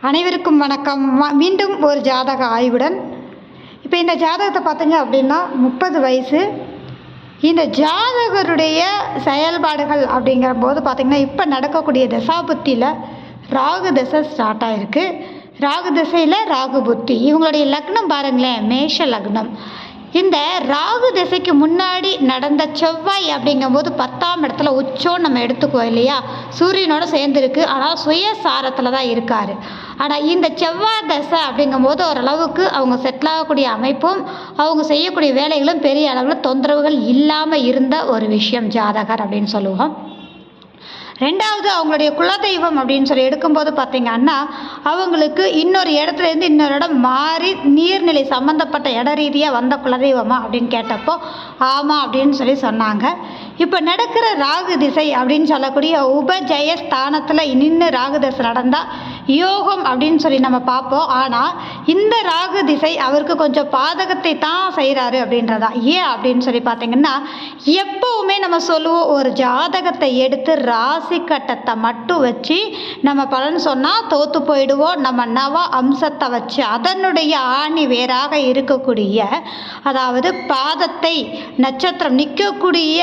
அனைவருக்கும் வணக்கம். ம- மீண்டும் ஒரு ஜாதக ஆய்வுடன். இப்போ இந்த ஜாதகத்தை பார்த்தீங்க அப்படின்னா முப்பது வயசு. இந்த ஜாதகருடைய செயல்பாடுகள் அப்படிங்கிற போது பார்த்திங்கன்னா இப்போ நடக்கக்கூடிய தசாபுத்தியில் ராகு தசை ஸ்டார்ட் ஆகிருக்கு ராகு திசையில் ராகு புத்தி. இவங்களுடைய லக்னம் பாருங்களேன் மேஷ லக்னம். இந்த ராகு திசைக்கு முன்னாடி நடந்த செவ்வாய் அப்படிங்கும்போது பத்தாம் இடத்துல உச்சம் நம்ம எடுத்துக்குவோம் இல்லையா? சூரியனோட சேர்ந்துருக்கு. ஆனால் சுயசாரத்தில் தான் இருக்கார். ஆனால் இந்த செவ்வாய் தசை அப்படிங்கும்போது ஓரளவுக்கு அவங்க செட்டில் ஆகக்கூடிய அமைப்பும் அவங்க செய்யக்கூடிய வேலைகளும் பெரிய அளவில் தொந்தரவுகள் இல்லாமல் இருந்த ஒரு விஷயம் ஜாதகர் அப்படின்னு சொல்லுவோம். ரெண்டாவது அவங்களுடைய குலதெய்வம் அப்படின்னு சொல்லி எடுக்கும்போது பார்த்தீங்கன்னா அவங்களுக்கு இன்னொரு இடத்துல இருந்து இன்னொரு இடம் மாறி நீர்நிலை சம்மந்தப்பட்ட இட ரீதியாக வந்த குலதெய்வமா அப்படின்னு கேட்டப்போ ஆமாம் அப்படின்னு சொல்லி சொன்னாங்க. இப்போ நடக்கிற ராகு திசை அப்படின்னு சொல்லக்கூடிய உபஜய ஸ்தானத்தில் நின்று ராகு திசை நடந்தால் யோகம் அப்படின்னு சொல்லி நம்ம பார்ப்போம். ஆனால் இந்த ராகு திசை அவருக்கு கொஞ்சம் பாதகத்தை தான் செய்கிறாரு அப்படின்றதா? ஏன் அப்படின்னு சொல்லி பார்த்தீங்கன்னா எப்போவுமே நம்ம சொல்லுவோம் ஒரு ஜாதகத்தை எடுத்து ராசி கட்டத்தை மட்டும் வச்சு நம்ம பலன் சொன்னால் தோற்று போயிடுவோம். நம்ம நவ அம்சத்தை வச்சு அதனுடைய ஆணி வேறாக இருக்கக்கூடிய அதாவது பாதத்தை நட்சத்திரம் நிற்கக்கூடிய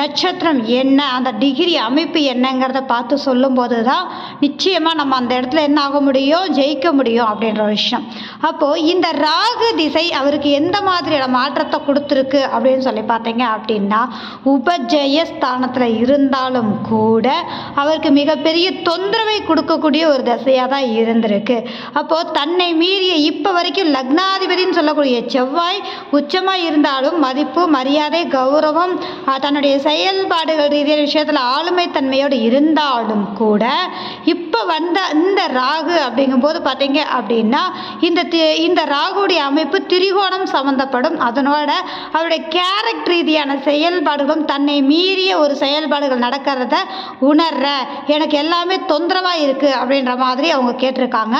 நட்சத்திரம் என்ன அந்த டிகிரி அமைப்பு என்னங்கிறத பார்த்து சொல்லும்போது தான் நிச்சயமாக நம்ம அந்த இடத்துல என்ன ஆக முடியும் ஜெயிக்க முடியும் அப்படின்ற விஷயம். அப்போது இந்த ராகு திசை அவருக்கு எந்த மாதிரியான மாற்றத்தை கொடுத்துருக்கு அப்படின்னு சொல்லி பார்த்தீங்க அப்படின்னா உபஜய ஸ்தானத்தில் இருந்தாலும் கூட அவருக்கு மிகப்பெரிய தொந்தரவை கொடுக்கக்கூடிய ஒரு திசையாக தான் இருந்திருக்கு. அப்போது தன்னை மீறிய இப்போ வரைக்கும் லக்னாதிபதின்னு சொல்லக்கூடிய செவ்வாய் உச்சமாக இருந்தாலும் மதிப்பு மரியாதை கௌரவம் தன்னுடைய செயல்பாடுகள் ரீதியான விஷயத்தில் ஆளுமை தன்மையோடு இருந்தாலும் கூட இப்போ வந்த இந்த ராகு அப்படிங்கும்போது பார்த்தீங்க அப்படின்னா இந்த தி- இந்த ராகுடைய அமைப்பு திரிகோணம் சம்மந்தப்படும் அதனோட அவருடைய கேரக்டர் ரீதியான செயல்பாடுகளும் தன்னை மீறிய ஒரு செயல்பாடுகள் நடக்கிறத உணர்ற எனக்கு எல்லாமே தொந்தரவாக இருக்குது அப்படின்ற மாதிரி அவங்க கேட்டிருக்காங்க.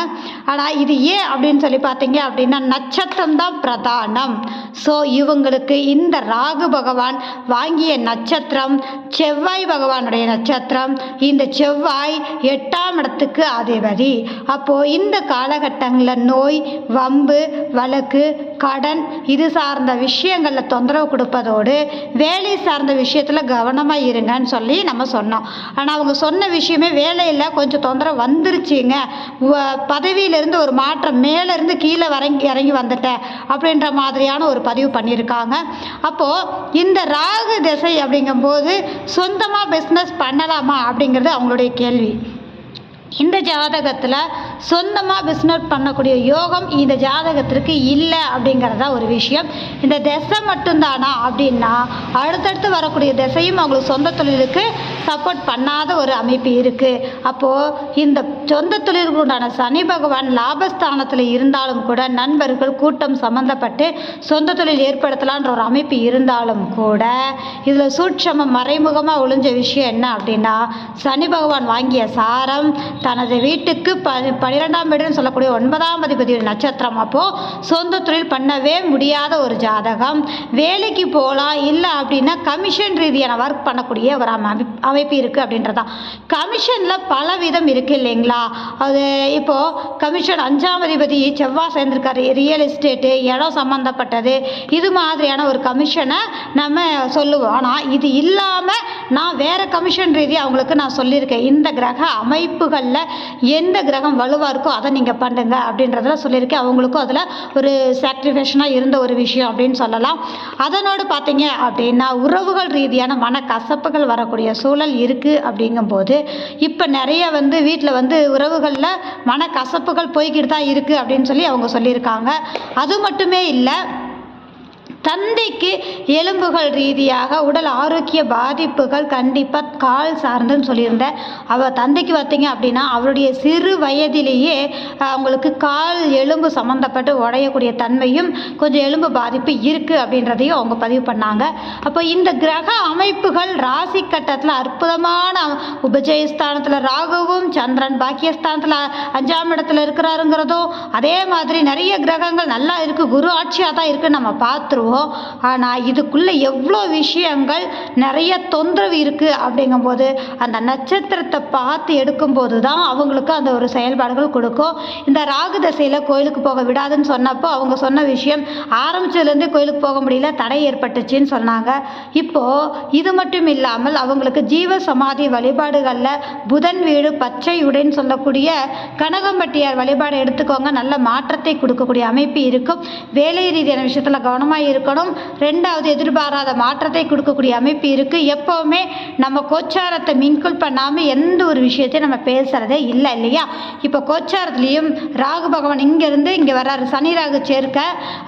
ஆனால் இது ஏன் அப்படின்னு சொல்லி பார்த்தீங்க அப்படின்னா நட்சத்திரம் தான் பிரதானம். ஸோ இவங்களுக்கு இந்த ராகு பகவான் வாங்கிய நட்சத்திரம் செவ்வாய் பகவானுடைய நட்சத்திரம். இந்த செவ்வாய் எட்டாம் இடத்துக்கு அதிபதி. அப்போது இந்த காலகட்டங்களில் நோய் வம்பு வழக்கு கடன் இது சார்ந்த விஷயங்களில் தொந்தரவு கொடுப்பதோடு வேலை சார்ந்த விஷயத்தில் கவனமாக இருங்கன்னு சொல்லி நம்ம சொன்னோம். ஆனால் அவங்க சொன்ன விஷயமே வேலையில் கொஞ்சம் தொந்தரவு வந்துருச்சுங்க. பதவியிலிருந்து ஒரு மாற்றம் மேலேருந்து கீழே வரங்கி இறங்கி வந்துட்டேன் அப்படின்ற மாதிரியான ஒரு பதிவு பண்ணியிருக்காங்க. அப்போது இந்த ராகு திசை அப்படிங்கும்போது சொந்தமாக பிஸ்னஸ் பண்ணலாமா அப்படிங்கிறது அவங்களுடைய கேள்வி. இந்த ஜாதகத்தில் சொந்தமாக பிஸ்னஸ் பண்ணக்கூடிய யோகம் இந்த ஜாதகத்திற்கு இல்லை அப்படிங்கிறதா ஒரு விஷயம். இந்த திசை மட்டும்தானா அப்படின்னா அடுத்தடுத்து வரக்கூடிய திசையும் அவங்களுக்கு சொந்த தொழிலுக்கு சப்போர்ட் பண்ணாத ஒரு அமைப்பு இருக்குது அப்போது இந்த சொந்த தொழிலுக்கு உண்டான சனி பகவான் லாபஸ்தானத்தில் இருந்தாலும் கூட நண்பர்கள் கூட்டம் சம்மந்தப்பட்டு சொந்த தொழில் ஏற்படுத்தலான்ற ஒரு அமைப்பு இருந்தாலும் கூட இதில் சூட்சம மறைமுகமாக ஒளிஞ்ச விஷயம் என்ன அப்படின்னா சனி பகவான் வாங்கிய சாரம் தனது வீட்டுக்கு ப பன்னிரெண்டாம் வீடுன்னு சொல்லக்கூடிய ஒன்பதாம் அதிபதி நட்சத்திரம். அப்போது சொந்த தொழில் பண்ணவே முடியாத ஒரு ஜாதகம். வேலைக்கு போகலாம் இல்லை அப்படின்னா கமிஷன் ரீதியான ஒர்க் பண்ணக்கூடிய ஒரு அமைப்பு அமைப்பு இருக்குது அப்படின்றதா. கமிஷனில் பல விதம் இருக்குது இல்லைங்களா? அது இப்போது கமிஷன் அஞ்சாம் அதிபதி செவ்வாய் சேர்ந்திருக்காரு. ரியல் எஸ்டேட்டு இடம் சம்மந்தப்பட்டது இது மாதிரியான ஒரு கமிஷனை நம்ம சொல்லுவோம். ஆனால் இது இல்லாமல் நான் வேறு கமிஷன் ரீதியாக அவங்களுக்கு நான் சொல்லியிருக்கேன். இந்த கிரக அமைப்புகளில் எந்த கிரகம் வலுவாக இருக்கோ அதை நீங்கள் பண்ணுங்க அப்படின்றதுல சொல்லியிருக்கேன். அவங்களுக்கும் அதில் ஒரு சாக்ரிஃபேஷனாக இருந்த ஒரு விஷயம் அப்படின்னு சொல்லலாம். அதனோடு பார்த்தீங்க அப்படின்னா உறவுகள் ரீதியான மனக்கசப்புகள் வரக்கூடிய சூழல் இருக்குது அப்படிங்கும்போது இப்போ நிறைய வந்து வீட்டில் வந்து உறவுகளில் மனக்கசப்புகள் போய்கிட்டு தான் இருக்குது அப்படின்னு சொல்லி அவங்க சொல்லியிருக்காங்க. அது மட்டுமே இல்லை தந்தைக்கு எலும்புகள் ரீதியாக உடல் ஆரோக்கிய பாதிப்புகள் கண்டிப்பாக கால் சார்ந்துன்னு சொல்லியிருந்தேன். அவள் தந்தைக்கு பார்த்தீங்க அப்படின்னா அவருடைய சிறு வயதிலேயே அவங்களுக்கு கால் எலும்பு சம்மந்தப்பட்டு உடையக்கூடிய தன்மையும் கொஞ்சம் எலும்பு பாதிப்பு இருக்குது அப்படின்றதையும் அவங்க பதிவு பண்ணாங்க. அப்போ இந்த கிரக அமைப்புகள் ராசி கட்டத்தில் அற்புதமான உபஜயஸ்தானத்தில் ராகுவும் சந்திரன் பாக்கியஸ்தானத்தில் அஞ்சாம் இடத்துல இருக்கிறாருங்கிறதும் அதே மாதிரி நிறைய கிரகங்கள் நல்லா இருக்குது குரு ஆட்சியாக தான் இருக்குன்னு நம்ம பார்த்துருவோம். கொடுக்கும் ஆனால் இதுக்குள்ளே எவ்வளோ விஷயங்கள் நிறைய தொந்தரவு இருக்குது அப்படிங்கும்போது அந்த நட்சத்திரத்தை பார்த்து எடுக்கும்போது தான் அவங்களுக்கு அந்த ஒரு செயல்பாடுகள் கொடுக்கும். இந்த ராகு தசையில் கோயிலுக்கு போக விடாதுன்னு சொன்னப்போ அவங்க சொன்ன விஷயம் ஆரம்பிச்சதுலேருந்து கோயிலுக்கு போக முடியல தடை ஏற்பட்டுச்சுன்னு சொன்னாங்க. இப்போது இது மட்டும் இல்லாமல் அவங்களுக்கு ஜீவ சமாதி வழிபாடுகளில் புதன் வீடு பச்சை உடைன்னு சொல்லக்கூடிய கனகம்பட்டியார் வழிபாடு எடுத்துக்கோங்க. நல்ல மாற்றத்தை கொடுக்கக்கூடிய அமைப்பு இருக்கும். வேலை ரீதியான விஷயத்தில் கவனமாக இருக்கும் இருக்கணும். ரெண்டாவது எதிர்பாராத மாற்றத்தை கொடுக்கக்கூடிய அமைப்பு இருக்குது எப்போவுமே நம்ம கோச்சாரத்தை மின்குள் பண்ணாமல் எந்த ஒரு விஷயத்தையும் நம்ம பேசுகிறதே இல்லை இல்லையா? இப்போ கோச்சாரத்துலேயும் ராகு பகவான் இங்கேருந்து இங்கே வர்றாரு. சனி ராகு சேர்க்க.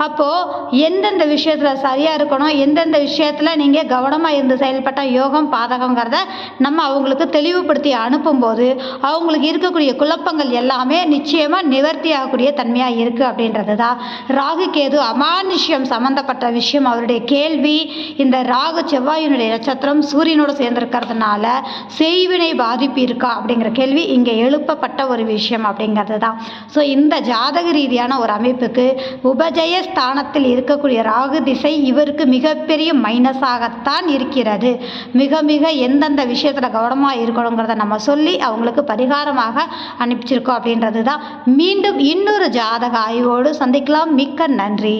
அப்போது எந்தெந்த விஷயத்தில் சரியாக இருக்கணும்? எந்தெந்த விஷயத்தில் நீங்கள் கவனமாக இருந்து செயல்பட்ட யோகம் பாதகங்கிறத நம்ம அவங்களுக்கு தெளிவுபடுத்தி அனுப்பும்போது அவங்களுக்கு இருக்கக்கூடிய குழப்பங்கள் எல்லாமே நிச்சயமாக நிவர்த்தி ஆகக்கூடிய தன்மையாக இருக்குது அப்படின்றது தான் ராகு கேது அமானுஷ்யம் சம்மந்தப்பட்ட விஷயம். அவருடைய கேள்வி இந்த ராகு செவ்வாயினுடைய நட்சத்திரம் சூரியனோடு சேர்ந்திருக்கிறதுனால செய்வினை பாதிப்பு இருக்கா அப்படிங்கிற கேள்வி இங்கே எழுப்பப்பட்ட ஒரு விஷயம் அப்படிங்கிறது தான் ஸோ இந்த ஜாதக ரீதியான ஒரு அமைப்புக்கு உபஜய ஸ்தானத்தில் இருக்கக்கூடிய ராகு திசை இவருக்கு மிகப்பெரிய மைனஸாகத்தான் இருக்கிறது. மிக மிக எந்தெந்த விஷயத்தில் கவனமாக இருக்கணுங்கிறத நம்ம சொல்லி அவங்களுக்கு பரிகாரமாக அனுப்பிச்சிருக்கோம் அப்படின்றது தான் மீண்டும் இன்னொரு ஜாதக ஆய்வோடு சந்திக்கலாம். மிக்க நன்றி.